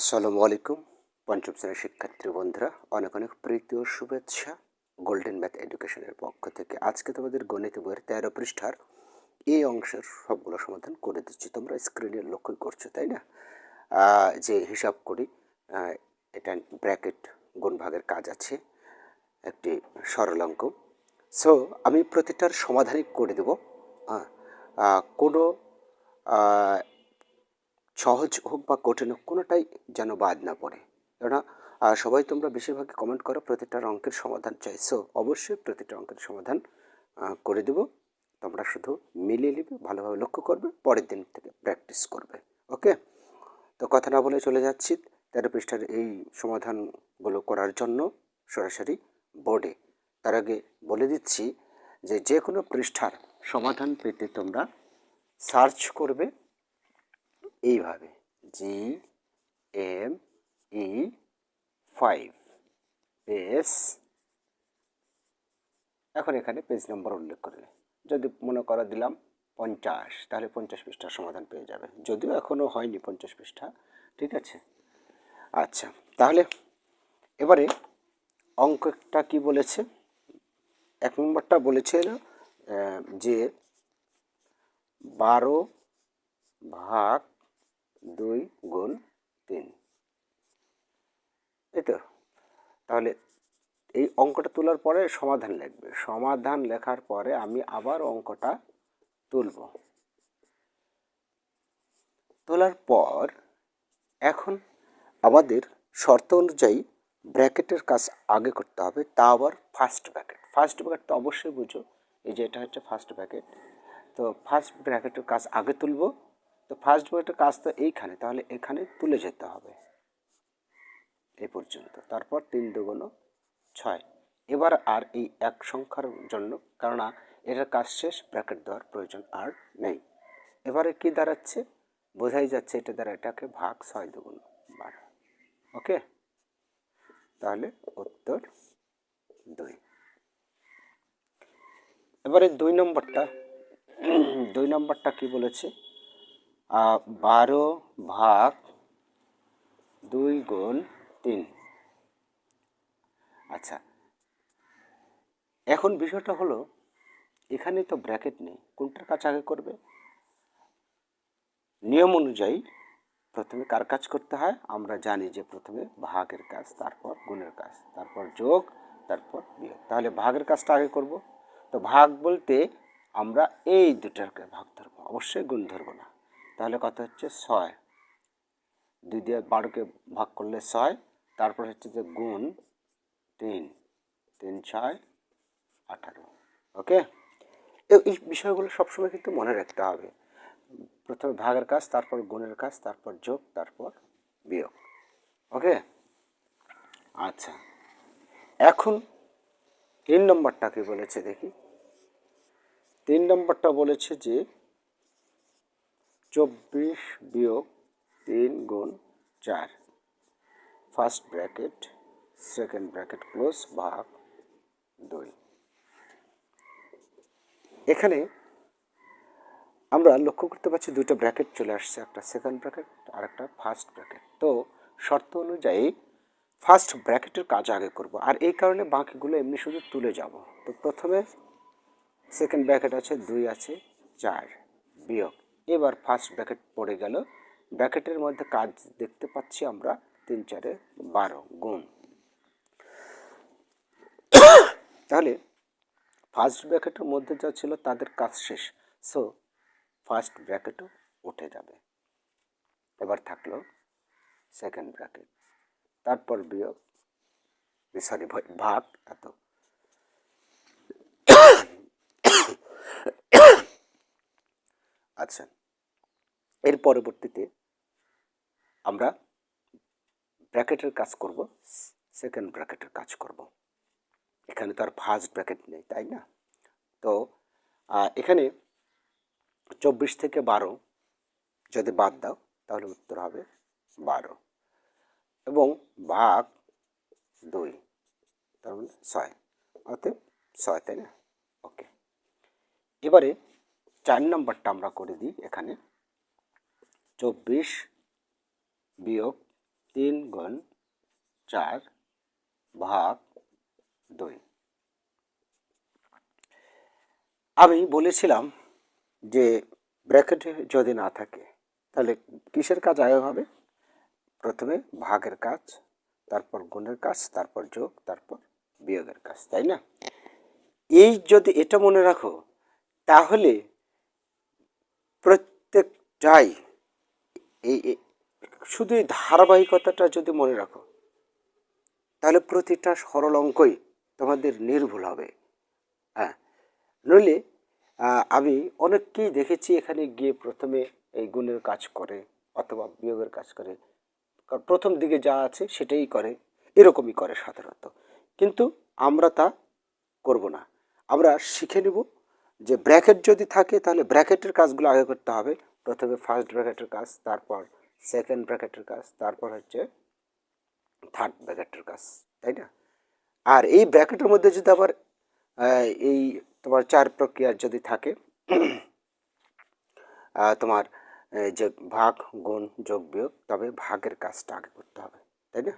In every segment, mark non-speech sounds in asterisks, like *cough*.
আসসালামু আলাইকুম, পঞ্চম শ্রেণির শিক্ষার্থী বন্ধুরা, অনেক অনেক প্রীতি ও শুভেচ্ছা গোল্ডেন ম্যাথ এডুকেশনের পক্ষ থেকে। আজকে তোমাদের গণিত বইয়ের তেরো পৃষ্ঠার এই অংশের সবগুলো সমাধান করে দিচ্ছি। তোমরা স্ক্রিনে লক্ষ্য করছ, তাই না? যে হিসাব করি এটা ব্র্যাকেট গুণ ভাগের কাজ আছে, একটি সরল অঙ্ক। সো আমি প্রতিটার সমাধানই করে দেব। কোনো সহজ হোক বা কঠিন হোক, কোনোটাই যেন বাদ না পড়ে। কেননা সবাই তোমরা বেশিরভাগই কমেন্ট করো, প্রতিটা অঙ্কের সমাধান চাইছো অবশ্যই প্রতিটা অঙ্কের সমাধান করে দেব। তোমরা শুধু মিলিয়ে নিবে, ভালোভাবে লক্ষ্য করবে, পরের দিন থেকে প্র্যাকটিস করবে। ওকে তো কথা না বলে চলে যাচ্ছি তেরো পৃষ্ঠার এই সমাধানগুলো করার জন্য সরাসরি বোর্ডে তার আগে বলে দিচ্ছি যে যে কোনো পৃষ্ঠার সমাধান পেতে তোমরা সার্চ করবে। এইভাবে G M E five page এখন এখানে পেজ নম্বর উল্লেখ করে যদি মনে করা দিলাম পঞ্চাশ, তাহলে পঞ্চাশ পৃষ্ঠার সমাধান পেয়ে যাবে। যদিও এখনও হয়নি পঞ্চাশ পৃষ্ঠা, ঠিক আছে? আচ্ছা তাহলে এবারে অঙ্কটা কি বলেছে? এক নম্বরটা বলেছিল যে বারো ভাগ দুই গুণ তিন। এই তো। তাহলে এই অঙ্কটা তোলার পরে সমাধান লিখবে। সমাধান লেখার পরে আমি আবার অঙ্কটা তুলব। তোলার পর এখন আমাদের শর্ত অনুযায়ী ব্র্যাকেটের কাজ আগে করতে হবে, তা আবার ফার্স্ট ব্র্যাকেট ফার্স্ট ব্র্যাকেট তো অবশ্যই বুঝো, এই যে এটা হচ্ছে ফার্স্ট ব্র্যাকেট তো ফার্স্ট ব্র্যাকেটের কাজ আগে তুলব তো ফার্স্ট ব্র্যাকেটের কাজ তো এইখানে, তাহলে এখানে তুলে যেতে হবে। এ পর্যন্ত। তারপর তিন দুগুণ ছয়। এবার আর এই এক সংখ্যার জন্য কেননা এটার কাজ শেষ ব্র্যাকেট দেওয়ার প্রয়োজন আর নেই। এবারে কি দাঁড়াচ্ছে? বোঝাই যাচ্ছে এটা দ্বারা এটাকে ভাগ ছয় দুগুণ বারো। ওকে? তাহলে উত্তর দুই। এবারে দুই নম্বরটা দুই নম্বরটা কি বলেছে? বারো ভাগ দুই গুণ তিন। আচ্ছা এখন বিষয়টা হলো, এখানে তো ব্র্যাকেট নেই, কোনটার কাজ আগে করবে? নিয়ম অনুযায়ী প্রথমে কার কাজ করতে হয়? আমরা জানি যে প্রথমে ভাগের কাজ, তারপর গুণের কাজ, তারপর যোগ, তারপর বিয়োগ। তাহলে ভাগের কাজটা আগে করব। তো ভাগ বলতে আমরা এই দুটাকে ভাগ ধরবো, অবশ্যই গুণ ধরবো না। তাহলে কত হচ্ছে? ছয়। দুই দিয়ে বারোকে ভাগ করলে ছয়, তারপর হচ্ছে যে গুণ তিন। তিন, ছয়, আঠারো। ওকে? এই বিষয়গুলো সবসময় কিন্তু মনে রাখতে হবে। প্রথমে ভাগের কাজ, তারপর গুণের কাজ, তারপর যোগ, তারপর বিয়োগ। ওকে? আচ্ছা। এখন তিন নম্বরটা কি বলেছে দেখি। তিন নম্বরটা বলেছে যে চব্বিশ বিয়োগ তিন গুণ চার। First bracket second bracket close ভাগ দুই। এখানে আমরা লক্ষ্য করতে পারছি দুটো ব্র্যাকেট চলে আসছে, একটা সেকেন্ড ব্র্যাকেট আর একটা ফার্স্ট ব্র্যাকেট তো শর্ত অনুযায়ী ফার্স্ট ব্র্যাকেটের কাজ আগে করব, আর এই কারণে বাকিগুলো এমনি শুধু তুলে যাব। তো প্রথমে সেকেন্ড ব্র্যাকেট আছে, দুই আছে, চার বিয়োগ এবার ফার্স্ট ব্র্যাকেট পড়ে গেল। ব্র্যাকেটের মধ্যে কাজ দেখতে পাচ্ছি আমরা তিন, চারে বারো গুণ। তাহলে ফার্স্ট ব্র্যাকেটের মধ্যে যা ছিল তাদের কাজ শেষ। সো ফার্স্ট ব্র্যাকেটও উঠে যাবে। এবার থাকল সেকেন্ড ব্র্যাকেট তারপর বিয়োগ। সরি ভাগ, এত। আচ্ছা। এর পরবর্তীতে আমরা ব্র্যাকেটের কাজ করব সেকেন্ড ব্র্যাকেটের কাজ করব। এখানে তো আর ফার্স্ট ব্র্যাকেট নেই, তাই না? তো এখানে চব্বিশ থেকে বারো যদি বাদ দাও, তাহলে উত্তর হবে বারো। এবং ভাগ দুই, তার মানে ছয়। অতএব ছয়, তাই না? ওকে এবারে চার নম্বরটা আমরা করে দিই এখানে। চব্বিশ বিয়োগ তিন গুণ চার ভাগ দুই। আমি বলেছিলাম যে ব্র্যাকেট যদি না থাকে, তাহলে কিসের কাজ আগে হবে? প্রথমে ভাগের কাজ, তারপর গুণের কাজ, তারপর যোগ, তারপর বিয়োগের কাজ, তাই না? এই যদি এটা মনে রাখো, তাহলে প্রত্যেকটাই এই শুধু এই ধারাবাহিকতাটা যদি মনে রাখো, তাহলে প্রতিটা সরল অঙ্কই তোমাদের নির্ভুল হবে। হ্যাঁ নইলে আমি অনেককেই দেখেছি এখানে গিয়ে প্রথমে এই গুণের কাজ করে অথবা বিয়োগের কাজ করে। প্রথম দিকে যা আছে সেটাই করে, এরকমই করে সাধারণত। কিন্তু আমরা তা করব না। আমরা শিখে নেব যে ব্র্যাকেট যদি থাকে তাহলে ব্র্যাকেটের কাজগুলো আগে করতে হবে। প্রথমে ফার্স্ট ব্র্যাকেটের কাজ, তারপর সেকেন্ড ব্র্যাকেটের কাজ, তারপর হচ্ছে থার্ড ব্র্যাকেটের কাজ, তাই না? আর এই ব্র্যাকেটের মধ্যে যদি আবার এই তোমার চার প্রক্রিয়ার যদি থাকে *clears throat* তোমার যে ভাগ, গুণ, যোগ, বিয়োগ, তবে ভাগের কাজটা আগে করতে হবে, তাই না?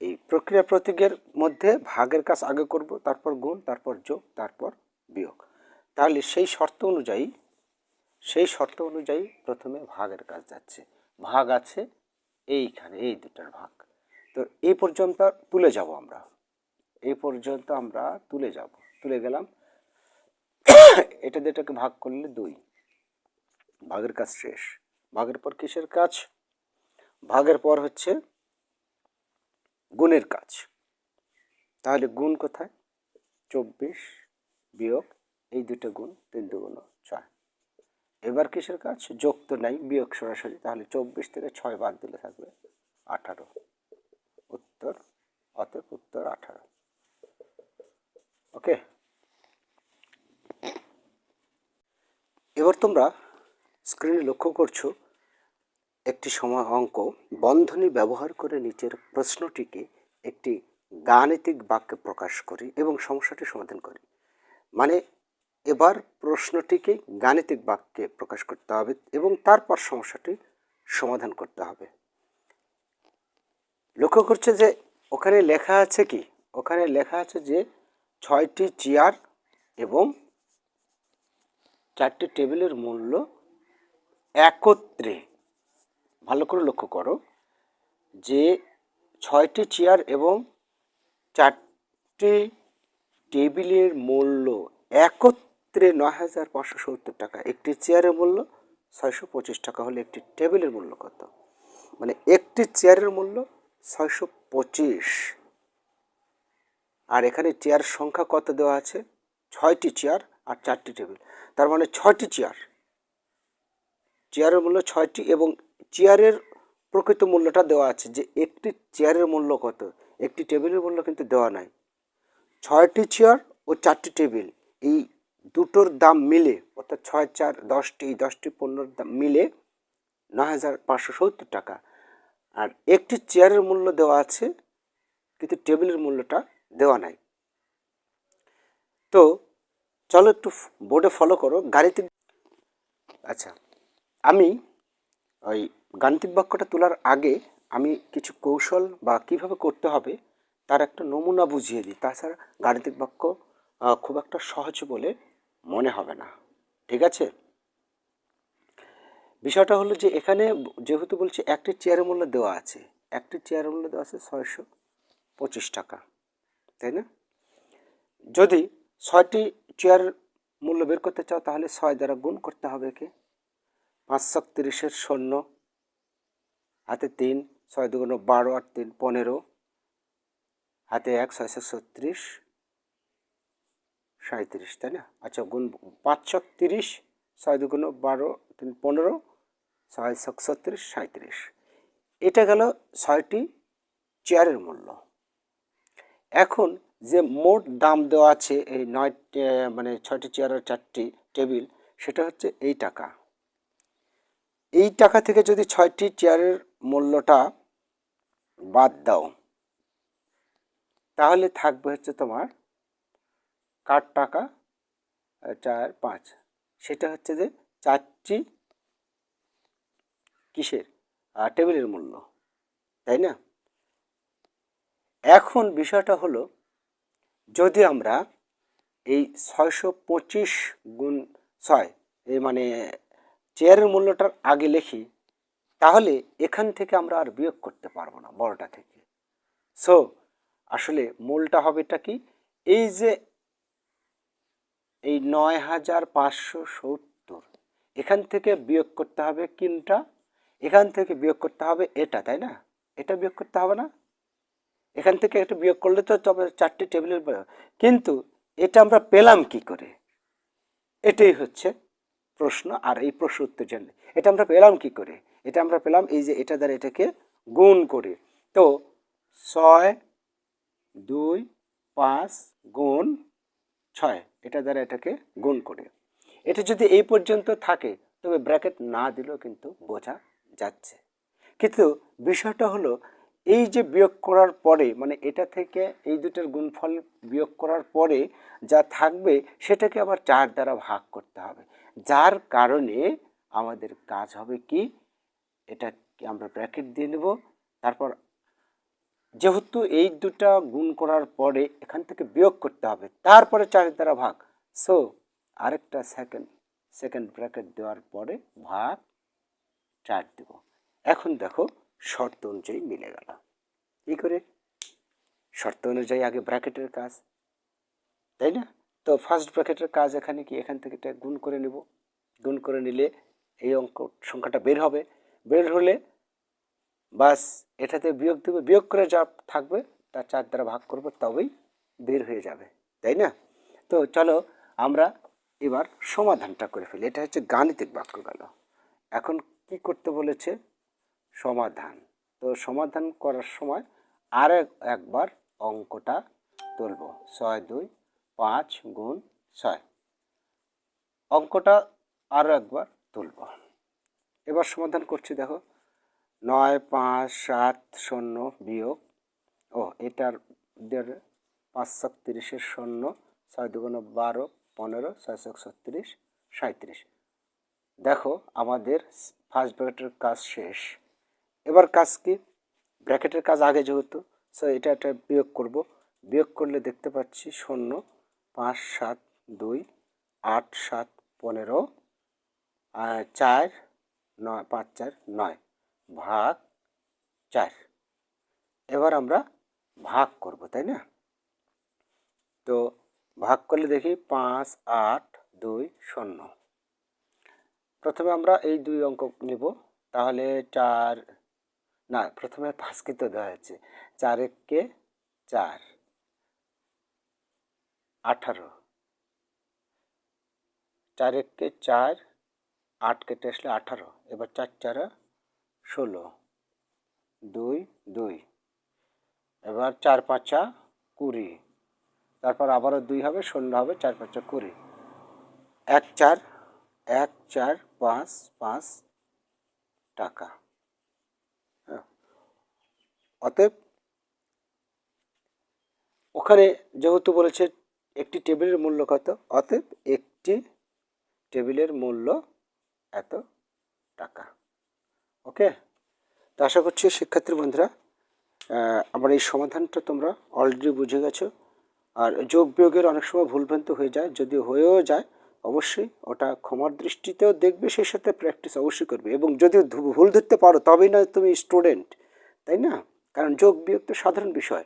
এই প্রক্রিয়া প্রতীকের মধ্যে ভাগের কাজ আগে করব, তারপর গুণ, তারপর যোগ, তারপর বিয়োগ। তাহলে সেই শর্ত অনুযায়ী সেই শর্ত অনুযায়ী প্রথমে ভাগের কাজ যাচ্ছে। ভাগ আছে, এইখানে এই দুটার ভাগ। তো এই পর্যন্ত তুলে যাব আমরা। এই পর্যন্ত আমরা তুলে যাব। তুলে গেলাম। *coughs* এটা দুটাকে ভাগ করলে দুই। ভাগের কাজ শেষ। ভাগের পর কিসের কাজ? ভাগের পর হচ্ছে গুণের কাজ। তাহলে গুণ কোথায়? চব্বিশ বিয়োগ এই দুটো গুণ তিন দুগুণ এবার কিসের কাজ? যোগ তো নাই, বিয়োগ সরাসরি, তাহলে চব্বিশ থেকে ছয় বাদ দিলে থাকবে আঠারো। উত্তর, অতএব উত্তর আঠারো। ওকে? এবার তোমরা স্ক্রিনে লক্ষ্য করছ, একটি সময় অঙ্ক, বন্ধনী ব্যবহার করে নিচের প্রশ্নটিকে একটি গাণিতিক বাক্যে প্রকাশ করি এবং সমস্যাটি সমাধান করি। মানে এবার প্রশ্নটিকে গাণিতিক বাক্যে প্রকাশ করতে হবে এবং তারপর সমস্যাটি সমাধান করতে হবে। লক্ষ্য করছে যে ওখানে লেখা আছে কি? ওখানে লেখা আছে যে ছয়টি চেয়ার এবং চারটি টেবিলের মূল্য একত্রে। ভালো করে লক্ষ্য করো যে ছয়টি চেয়ার এবং চারটি টেবিলের মূল্য একত্রে নয় হাজার পাঁচশো সত্তর টাকা। একটি চেয়ারের মূল্য ছয়শো পঁচিশ টাকা হলে একটি টেবিলের মূল্য কত? মানে একটি চেয়ারের মূল্য ছয়শো পঁচিশ। আর এখানে চেয়ার সংখ্যা কত দেওয়া আছে? ছয়টি চেয়ার আর চারটি টেবিল তার মানে ছয়টি চেয়ার চেয়ারের মূল্য ছয়টি এবং চেয়ারের প্রকৃত মূল্যটা দেওয়া আছে যে একটি চেয়ারের মূল্য কত? একটি টেবিলের মূল্য কিন্তু দেওয়া নাই। ছয়টি চেয়ার ও চারটি টেবিল এই দুটোর দাম মিলে, অর্থাৎ ছয়, চার, দশটি দশটি পণ্যর দাম মিলে নয় হাজার পাঁচশো সত্তর টাকা। আর একটি চেয়ারের মূল্য দেওয়া আছে, কিন্তু টেবিলের মূল্যটা দেওয়া নাই। তো চলো একটু বোর্ডে ফলো করো, গাণিতিক আচ্ছা আমি ওই গাণিতিক বাক্যটা তোলার আগে আমি কিছু কৌশল বা কীভাবে করতে হবে তার একটা নমুনা বুঝিয়ে দিই। তাছাড়া গাণিতিক বাক্য খুব একটা সহজ বলে মনে হবে না। ঠিক আছে? বিষয়টা হলো যে এখানে যেহেতু বলছে একটি চেয়ারের মূল্য দেওয়া আছে। একটি চেয়ারের মূল্য দেওয়া আছে ছয়শো পঁচিশ টাকা। তাই না? যদি ছয়টি চেয়ার মূল্য বের করতে চাও তাহলে ছয় দ্বারা গুণ করতে হবে একে। পাঁচশো তিরিশের শূন্য, হাতে তিন, ছয় দুগুণ বারো আর তিন, পনেরো। হাতে এক ছয়শো ছত্রিশ। সাঁত্রিশ তাই না? আচ্ছা গুণ পাঁচশো তিরিশ, ছয় দুগুণ বারো, তিন পনেরো, ছয় ছক ছত্রিশ সাঁত্রিশ এটা গেল ছয়টি চেয়ারের মূল্য। এখন যে মোট দাম দেওয়া আছে এই নয় মানে ছয়টি চেয়ার আর চারটি টেবিল, সেটা হচ্ছে এই টাকা। এই টাকা থেকে যদি ছয়টি চেয়ারের মূল্যটা বাদ দাও, তাহলে থাকবে হচ্ছে তোমার কার টাকা? চার, পাঁচ। সেটা হচ্ছে যে চারটি কিসের? টেবিলের মূল্য। তাই না? এখন বিষয়টা হলো, যদি আমরা এই ছয়শো পঁচিশ গুণ ছয় এই মানে চেয়ারের মূল্যটার আগে লিখি, তাহলে এখান থেকে আমরা আর বিয়োগ করতে পারব না, বড়টা থেকে। সো আসলে মূলটা হবেটা কি? এই যে এই নয় হাজার পাঁচশো সত্তর। এখান থেকে বিয়োগ করতে হবে কিনটা? এখান থেকে বিয়োগ করতে হবে এটা, তাই না? এটা বিয়োগ করতে হবে না? এখান থেকে একটা বিয়োগ করলে তো তবে চারটি টেবিলের কিন্তু এটা আমরা পেলাম কি করে? এটাই হচ্ছে প্রশ্ন আর এই প্রশ্ন উত্তর জানলে। এটা আমরা পেলাম কি করে? এটা আমরা পেলাম এই যে এটা দ্বারা এটাকে গুণ করে। তো ছয়, দুই, পাঁচ গুণ ছয়, এটা দ্বারা এটাকে গুণ করে। এটা যদি এই পর্যন্ত থাকে, তবে ব্র্যাকেট না দিলেও কিন্তু বোঝা যাচ্ছে। কিন্তু বিষয়টা হলো, এই যে বিয়োগ করার পরে মানে এটা থেকে এই দুটোর গুণফল বিয়োগ করার পরে যা থাকবে, সেটাকে আবার চার দ্বারা ভাগ করতে হবে। যার কারণে আমাদের কাজ হবে কি? এটা আমরা ব্র্যাকেট দিয়ে নেব, তারপর যেহেতু এই দুটা গুণ করার পরে এখান থেকে বিয়োগ করতে হবে, তারপরে চারের দ্বারা ভাগ। সো আরেকটা সেকেন্ড সেকেন্ড ব্র্যাকেট দেওয়ার পরে ভাগ চার দেব। এখন দেখো শর্ত অনুযায়ী মিলে গেল। কী করে? শর্ত অনুযায়ী আগে ব্র্যাকেটের কাজ, তাই না? তো ফার্স্ট ব্র্যাকেটের কাজ এখানে কি? এখান থেকে গুণ করে নেব। গুণ করে নিলে এই অঙ্ক, সংখ্যাটা বের হবে। বের হলে বাস এটাতে বিয়োগ দেবে, বিয়োগ করে যা থাকবে, তার চার দ্বারা ভাগ করব, তবেই বের হয়ে যাবে, তাই না? তো চলো আমরা এবার সমাধানটা করে ফেলি। এটা হচ্ছে গাণিতিক বাক্য গেল এখন কি করতে বলেছে? সমাধান। তো সমাধান করার সময় আর একবার অঙ্কটা তুলব। ছয়, দুই, পাঁচ গুণ ছয়। অঙ্কটা আরও একবার তুলব। এবার সমাধান করছি, দেখো। নয় পাঁচ সাত শূন্য বিয়োগ। ও এটার পাঁচ তিরিশের শূন্য, ছয় দুগুণ বারো, পনেরো, ছয় ছক ছত্রিশ সাঁত্রিশ দেখো, আমাদের ফার্স্ট ব্র্যাকেটের কাজ শেষ। এবার কাজ কি? ব্র্যাকেটের কাজ আগে যেহেতু সো এটা একটা বিয়োগ করব। বিয়োগ করলে দেখতে পাচ্ছি শূন্য, পাঁচ সাত দুই, আট সাত পনেরো চার নয়, পাঁচ চার নয়। ভাগ চার। এবার আমরা ভাগ করব, তাই না? তো ভাগ করলে দেখি পাঁচ, আট, দুই, শূন্য। প্রথমে আমরা এই দুই অঙ্ক নিব। তাহলে চার, না, প্রথমে পাঁচকে তো দেওয়া হয়েছে। চার এককে চার। আঠারো। চার এককে চার আট কেটে আঠারো। এবার চার, চারা ষোলো। দুই দুই। এবার চার, পাঁচা কুড়ি। তারপর আবারও দুই হবে, শূন্য হবে, চার, পাঁচা কুড়ি। এক, চার এক, চার, পাঁচ পাঁচ টাকা। হ্যাঁ। অতএব ওখানে যেহেতু বলেছে একটি টেবিলের মূল্য কত, অতএব একটি টেবিলের মূল্য এত টাকা। ওকে তো আশা করছি শিক্ষার্থী বন্ধুরা আমার এই সমাধানটা তোমরা অলরেডি বুঝে গেছো। আর যোগ বিয়োগের অনেক সময় ভুলভ্রান্ত হয়ে যায় যদি হয়েও যায়, অবশ্যই ওটা ক্ষমার দৃষ্টিতেও দেখবে, সেই সাথে প্র্যাকটিস অবশ্যই করবে। এবং যদি ভুল ধরতে পারো, তবেই না তুমি স্টুডেন্ট তাই না? কারণ যোগ বিয়োগ তো সাধারণ বিষয়।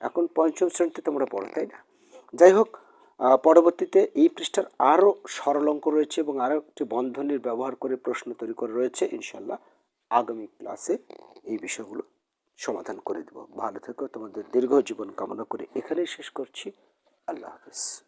এখন পঞ্চম শ্রেণীতে তোমরা পড়ো, তাই না? যাই হোক পরবর্তীতে এই পৃষ্ঠার আরও সরল অঙ্ক রয়েছে এবং আরও একটি বন্ধনীর ব্যবহার করে প্রশ্ন তৈরি করে রয়েছে ইনশাল্লাহ আগামী ক্লাসে এই বিষয়গুলো সমাধান করে দেব। ভালো থেকো, তোমাদের দীর্ঘ জীবন কামনা করে এখানেই শেষ করছি। আল্লাহ হাফিজ।